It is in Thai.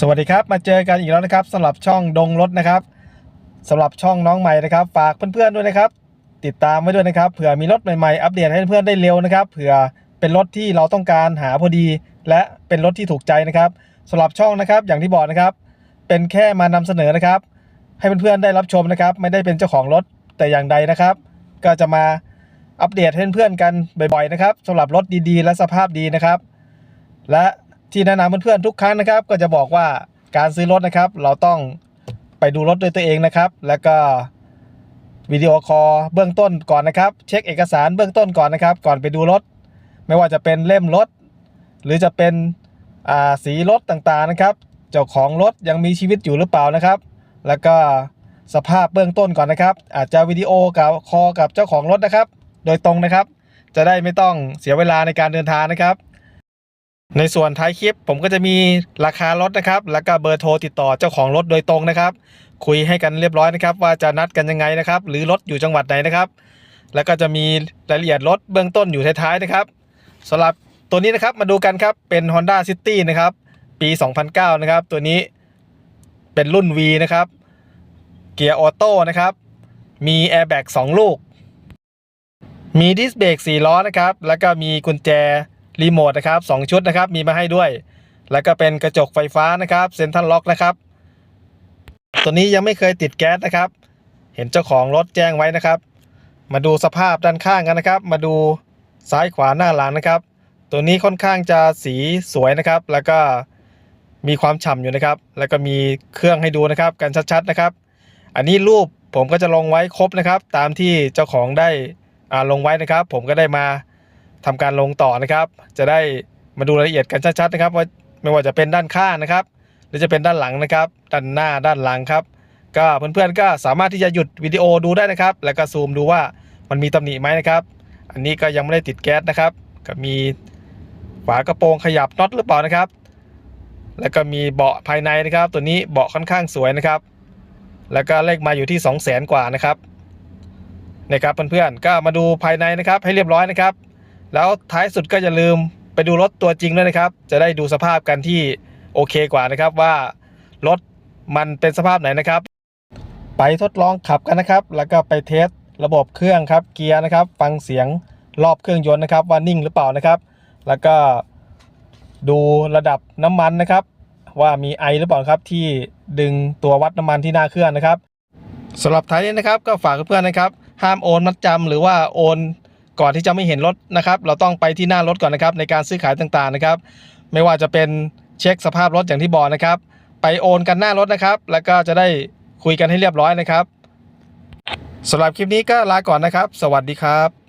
สวัสดีครับ มาเจอกันอีกแล้วนะครับสำหรับช่องดงรถนะครับสำหรับช่องน้องใหม่นะครับ ฝากเพื่อนๆด้วยนะครับ ติดตามไว้ด้วยนะครับเผื่อมีรถใหม่ๆอัปเดตให้เพื่อนๆได้เร็วนะครับเผื่อเป็นรถที่เราต้องการหาพอดี และเป็นรถที่ถูกใจนะครับสำหรับช่องนะครับ อย่างที่บอกนะครับ เป็นแค่มานำเสนอนะครับ ให้เพื่อนๆได้รับชมนะครับ ไม่ได้เป็นเจ้าของรถแต่อย่างใดนะครับ ก็จะมาอัปเดตให้เพื่อนๆกันบ่อยๆนะครับสำหรับรถดีๆ และสภาพดีนะครับ และ ที่แนะนำเพื่อนๆทุกครั้งนะครับ ก็จะบอกว่าการซื้อรถนะครับ เราต้องไปดูรถด้วยตัวเองนะครับ แล้วก็วิดีโอคอลเบื้องต้นก่อนนะครับ เช็คเอกสารเบื้องต้นก่อนนะครับ ก่อนไปดูรถ ไม่ว่าจะเป็นเล่มรถ หรือจะเป็นอ่าสีรถต่างๆนะครับ เจ้าของรถยังมีชีวิตอยู่หรือเปล่านะครับ แล้วก็สภาพเบื้องต้นก่อนนะครับ อาจจะวิดีโอกับคอกับเจ้าของรถนะครับ โดยตรงนะครับ จะได้ไม่ต้องเสียเวลาในการเดินทางนะครับ ในส่วนท้ายคลิปผมก็จะมีราคารถนะครับ แล้วก็เบอร์โทรติดต่อเจ้าของรถโดยตรงนะครับ คุยให้กันเรียบร้อยนะครับ ว่าจะนัดกันยังไงนะครับ หรือรถอยู่จังหวัดไหนนะครับ แล้วก็จะมีรายละเอียดรถเบื้องต้นอยู่ท้ายๆนะครับสำหรับตัวนี้นะครับมาดูกันครับเป็น Honda City นะครับ ปี 2009 นะครับ ตัวนี้เป็นรุ่น V นะครับ เกียร์ออโต้นะครับ มีแอร์แบ็ก2ลูก มีดิสเบรก4ล้อนะครับ แล้วก็มีกุญแจ รีโมทนะครับ2ชุดนะครับมีมาให้ด้วย แล้วก็เป็นกระจกไฟฟ้านะครับเซ็นทรัลล็อกนะครับ ตัวนี้ยังไม่เคยติดแก๊สนะครับ เห็นเจ้าของรถแจ้งไว้นะครับ มาดูสภาพด้านข้างกันนะครับ มาดูซ้ายขวาหน้าหลังนะครับ ตัวนี้ค่อนข้างจะสีสวยนะครับ แล้วก็มีความฉ่ำอยู่นะครับ แล้วก็มีเครื่องให้ดูนะครับ กันชัดๆนะครับ อันนี้รูปผมก็จะลงไว้ครบนะครับ ตามที่เจ้าของได้อ่าลงไว้นะครับ ผมก็ได้มา ทำการลงต่อนะครับ จะได้มาดูรายละเอียดกันชัดๆนะครับ ว่าไม่ว่าจะเป็นด้านข้างนะครับ หรือจะเป็นด้านหลังนะครับ ด้านหน้าด้านหลังครับ ก็เพื่อนๆก็สามารถที่จะหยุดวิดีโอดูได้นะครับ แล้วก็ซูมดูว่ามันมีตำหนิไหมนะครับ อันนี้ก็ยังไม่ได้ติดแก๊สนะครับ ก็มีฝากระโปรงขยับน็อตหรือเปล่านะครับ แล้วก็มีเบาะภายในนะครับ ตัวนี้เบาะค่อนข้างสวยนะครับ แล้วก็เลขมาอยู่ที่ 2 0 0 0 0 0 กว่านะครับนะครับเพื่อนๆก็มาดูภายในนะครับให้เรียบร้อยนะครับ แล้วท้ายสุดก็อย่าลืมไปดูรถตัวจริงด้วยนะครับ จะได้ดูสภาพกันที่โอเคกว่านะครับว่ารถมันเป็นสภาพไหนนะครับ ไปทดลองขับกันนะครับ แล้วก็ไปเทสระบบเครื่องครับเกียร์นะครับ ฟังเสียงรอบเครื่องยนต์นะครับ ว่านิ่งหรือเปล่านะครับ แล้วก็ดูระดับน้ำมันนะครับ ว่ามีไอหรือเปล่าครับที่ดึงตัววัดน้ำมันที่หน้าเครื่องนะครับสำหรับท้ายนี้นะครับก็ฝากเพื่อนๆนะครับ ห้ามโอนมัดจำหรือว่าโอน ก่อนที่จะไม่เห็นรถนะครับ เราต้องไปที่หน้ารถก่อนนะครับ ในการซื้อขายต่างๆนะครับ ไม่ว่าจะเป็นเช็คสภาพรถอย่างที่บอกนะครับ ไปโอนกันหน้ารถนะครับ แล้วก็จะได้คุยกันให้เรียบร้อยนะครับสำหรับคลิปนี้ก็ลาก่อนนะครับ สวัสดีครับ